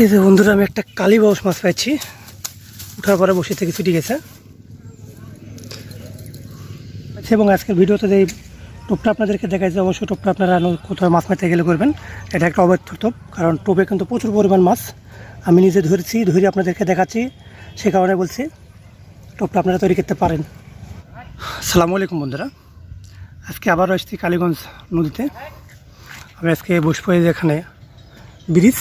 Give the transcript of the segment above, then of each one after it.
এই যে বন্ধুরা, আমি একটা কালী বাউস মাছ পাইছি। উঠার পরে বসে থেকে ছুটি গেছে। এবং আজকের ভিডিওতে যে টোপটা আপনাদেরকে দেখাইছে, অবশ্যই টোপটা আপনারা কোথাও মাছ মারতে গেলে করবেন। এটা একটা অবৈধ টোপ, কারণ টোপে কিন্তু প্রচুর পরিমাণ মাছ। আমি নিজে ধরেছি, ধরে আপনাদেরকে দেখাচ্ছি। সে কারণে বলছি, টোপটা আপনারা তৈরি করতে পারেন। আসসালামু আলাইকুম বন্ধুরা। আজকে আবারও আসছি কালীগঞ্জ নদীতে। আমি আজকে বসবো এখানে ব্রিজ।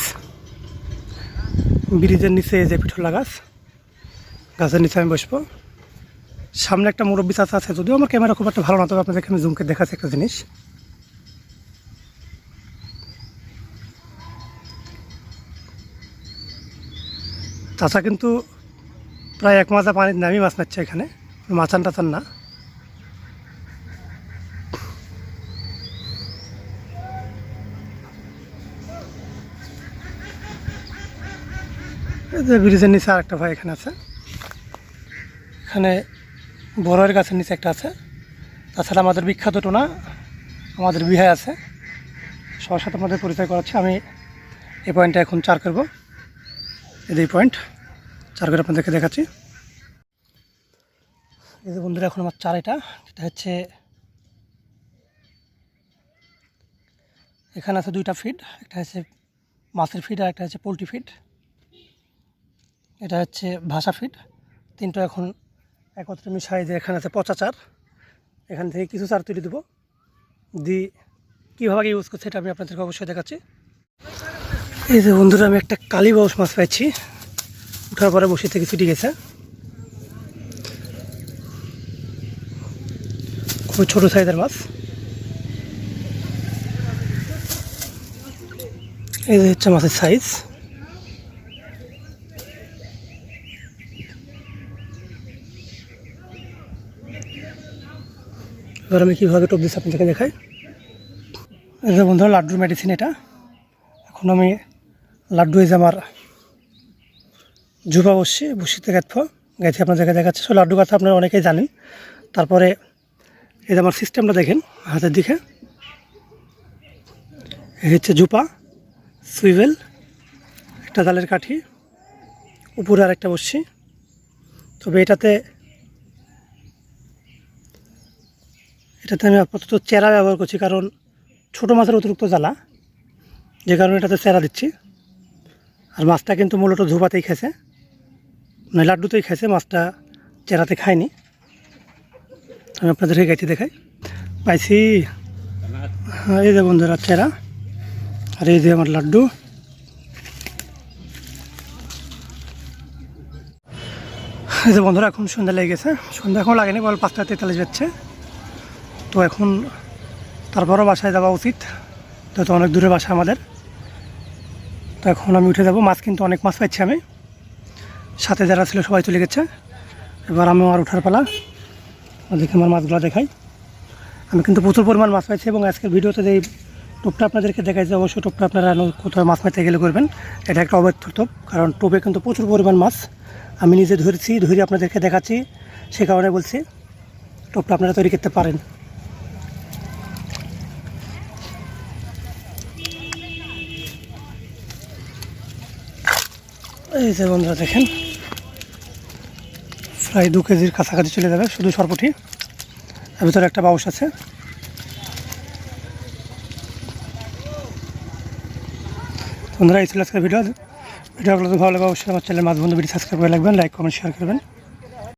ব্রিজের নিচে যে পিঠলা গাছ, গাছের নিচে আমি বসবো। সামনে একটা মুরব্বী চাচা আছে, যদিও আমার ক্যামেরা খুব একটা ভালো না, তবে আপনাদেরকে আমি জুমকে দেখাচ্ছি একটা জিনিস। চাচা কিন্তু প্রায় এক মাজা পানির নামই মাছ মারছে এখানে মাচান টাচান না। যে ব্রিজের নিচে আর একটা ভাই এখানে আছে। এখানে বড়ের গাছের নিচে একটা আছে। তাছাড়া আমাদের বিখ্যাত টোনা, আমাদের বিহায় আছে। সবার সাথে আমাদের পরিচয় করাচ্ছে। আমি এই পয়েন্টটা এখন চার করব। এই পয়েন্ট, চার করে আপনাদেরকে দেখাচ্ছি। এই যে বন্ধুরা, এখন আমার চার এটা। এটা হচ্ছে এখানে আছে দুইটা ফিড, একটা হচ্ছে মাছের ফিড আর একটা হচ্ছে পোলট্রি ফিড। এটা হচ্ছে ভাষা ফিড। তিনটা এখন একত্রে মিশাই যে এখানে আছে পচা চার। এখান থেকে কিছু চার তুলে দেবো। দি কীভাবে ইউজ করছে এটা আমি আপনাদেরকে অবশ্যই দেখাচ্ছি। এই যে বন্ধুরা, আমি একটা কালী বাউস মাছ পাইছি। উঠার পরে বসে থেকে ছুটি গেছে। খুবই ছোটো সাইজের মাছ। এই যে হচ্ছে মাছের সাইজ এবার আমি কীভাবে টপ দিচ্ছি আপনাদেরকে দেখাই। যে বন্ধুরা, লাড্ডুর মেডিসিন এটা। এখন আমি লাড্ডু এই যে আমার জুবা বসছি বসিতে গাঁথব গাইতে আপনাদেরকে দেখাচ্ছি। সো লাড্ডু কথা আপনারা অনেকেই জানেন। তারপরে এই যে আমার সিস্টেমটা দেখেন, হাতের দিকে। এই হচ্ছে জুপা, সুইভেল, একটা জালের কাঠি, উপরে আর একটা বসছি। তবে এটাতে এটাতে আমি আপাতত চেরা ব্যবহার করছি, কারণ ছোটো মাছের অতিরিক্ত জ্বালা, যে কারণে এটাতে চেরা দিচ্ছি। আর মাছটা কিন্তু মূলত ধুপাতেই খেয়েছে মানে লাড্ডুতেই খেয়েছে মাছটা চেরাতে খায়নি। আমি আপনাদেরকে গাইতে দেখাই। পাইছি হ্যাঁ এই যে বন্ধুরা, চেরা, আর এই যে আমার লাড্ডু। এই যে বন্ধুরা, এখন সন্ধ্যা লেগে গেছে। সন্ধ্যা এখন লাগেনি, বল পাঁচটা তেতাল্লিশ যাচ্ছে তো এখন তারপরও বাসায় যাওয়া উচিত, যেহেতু অনেক দূরে বাসা আমাদের। তো এখন আমি উঠে যাব, মাছ কিন্তু অনেক মাছ পাচ্ছি আমি। সাথে যারা ছিল সবাই চলে গেছে। এবার আমি আমার উঠার পালা দেখে আমার মাছগুলো দেখাই। আমি কিন্তু প্রচুর পরিমাণ মাছ পাইছি এবং আজকের ভিডিওতে যে টোপটা আপনাদেরকে দেখাইছে অবশ্যই টোপটা আপনারা কোথাও মাছ মারতে গেলে করবেন। এটা একটা অবৈধ টোপ, কারণ টোপে কিন্তু প্রচুর পরিমাণ মাছ। আমি নিজে ধরেছি, ধরে আপনাদেরকে দেখাচ্ছি, সে কারণে বলছি, টোপটা আপনারা তৈরি করতে পারেন। এই যে বন্ধুরা দেখেন, প্রায় দু কেজির কাছাকাছি চলে যাবে, শুধু সরপুটি। এর ভিতরে একটা বাউস আছে। বন্ধুরা, এই ছিল আজকের ভিডিও। ভিডিওগুলো ভালো লাগে, অবশ্যই আমার চ্যানেল বন্ধু ভিডিও সাবস্ক্রাইব করে রাখবেন লাইক কমেন্ট শেয়ার করবেন।